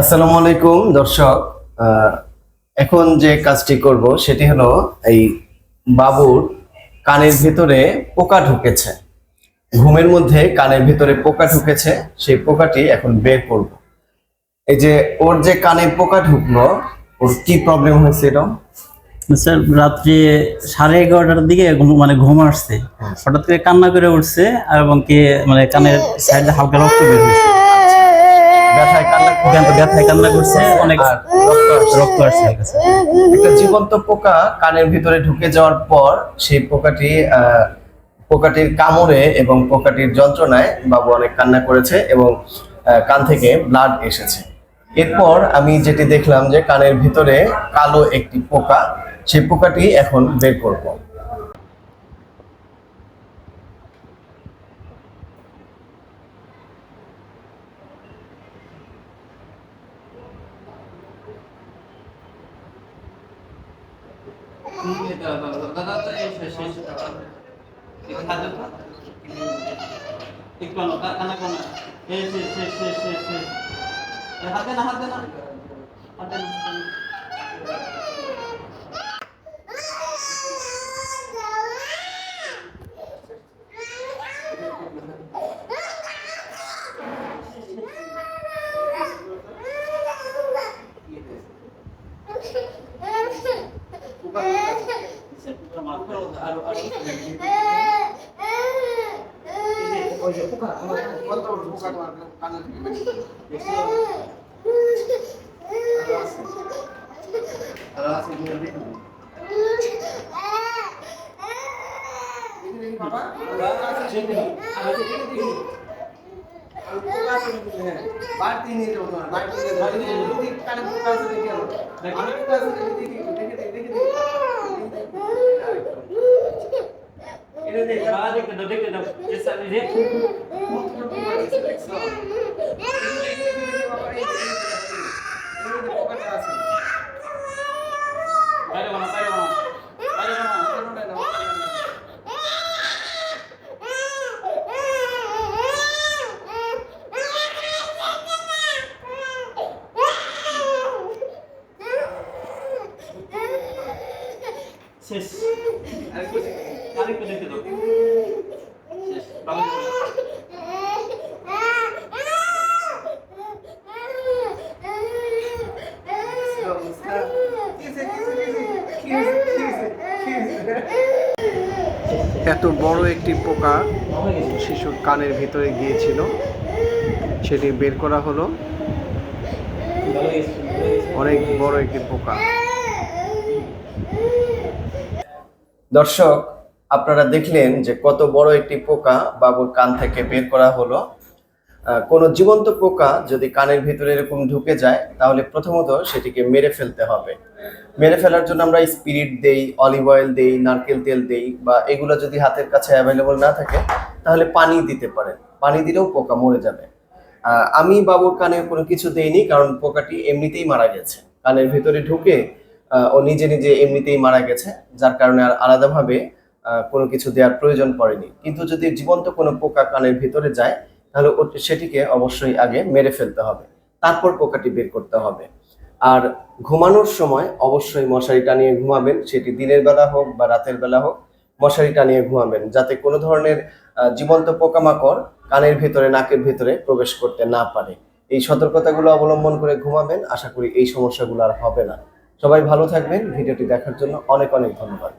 আসসালামু আলাইকুম দর্শক। এখন যে কাজটি করব সেটি হলো এই বাবুর কানের ভিতরে পোকা ঢুকেছে। ঘুমের মধ্যে কানের ভিতরে পোকা ঢুকেছে সেই পোকাটি এখন বের করব। এই যে ওর যে কানে পোকা ঢুকলো ওর কি প্রবলেম হয়েছে এটা? স্যার রাত্রি সাড়ে এগারোটার দিকে মানে ঘুম আসছে। হঠাৎ করে কান্না করে উঠছে আর এবং কি মানে কানের সাইডে হালকা রক্ত বের হয়েছে। জীবন্ত পোকা কানের ভিতরে ঢুকে যাওয়ার পর সেই পোকাটি পোকাটির কামড়ে এবং পোকাটির যন্ত্রণায় বাবু অনেক কান্না করেছে এবং কান থেকে এসেছে। এরপর আমি যেটি দেখলাম যে কানের ভিতরে কালো একটি পোকা, সেই পোকাটি এখন বের করব। একটু আনো, কা- কান্না করো না। এই, শেষ, শেষ, শেষ, শেষ, শেষ। এই, না, হাতে না। হাত না। আরো আরো বাড়তি নিয়ে যাবো তোমার বাড়তি নিয়ে যাবো যদি কানে পোকা আছে দেখে আনো কানে পোকা আছে দেখে দেখি দেখে দেখি দেখে দেখি এটা দেখ বাবা দেখতে দাও, দেখতে দাও। এই সাইডে রে। পোকাটা আছে বাইরে বানা, বাইরে বানা। বাইরে বানা। শেষ। আরেকটু আরেকটু দেখতে দাও। শেষ। বাবা দেখতে দাও। অবস্থা কি এত বড় একটি পোকা শিশুর কানের ভিতরে গিয়েছিল। সেটি বের করা হলো। অনেক বড় একটি পোকা। দর্শক আপনারা দেখলেন যে কত বড় একটি পোকা বাবুর কান থেকে বের করা হলো। কোনো জীবন্ত পোকা যদি কানের ভিতরে এরকম ঢুকে যায়, তাহলে প্রথমত সেটিকে মেরে ফেলতে হবে। মেরে ফেলার জন্য আমরা স্পিরিট দেই, অলিভ অয়েল দেই, নারকেল তেল দেই, বা এগুলো যদি হাতের কাছে অ্যাভেলেবল না থাকে, তাহলে পানি দিতে পারেন। পানি দিলেও পোকা মরে যাবে। আমি বাবুর কানে কোনো কিছু দেইনি, কারণ পোকাটি এমনিতেই মারা গেছে। কানের ভিতরে ঢুকে ও নিজে নিজে এমনিতেই মারা গেছে, যার কারণে আর আলাদাভাবে কোনো কিছু দেওয়ার প্রয়োজন পড়েনি। কিন্তু যদি জীবন্ত কোনো পোকা কানের ভিতরে যায়, তাহলে সেটিকে অবশ্যই আগে মেরে ফেলতে হবে। তারপর পোকাটি বের করতে হবে। আর ঘুমানোর সময় অবশ্যই মশারি টানিয়ে ঘুমাবেন। সেটি দিনের বেলা হোক বা রাতের বেলা হোক, মশারি টানিয়ে ঘুমাবেন। যাতে কোনো ধরনের জীবন্ত পোকামাকড় কানের ভিতরে, নাকের ভিতরে প্রবেশ করতে না পারে। এই সতর্কতাগুলো অবলম্বন করে ঘুমাবেন। আশা করি এই সমস্যাগুলো আর হবে না। সবাই ভালো থাকবেন। ভিডিওটি দেখার জন্য অনেক অনেক ধন্যবাদ।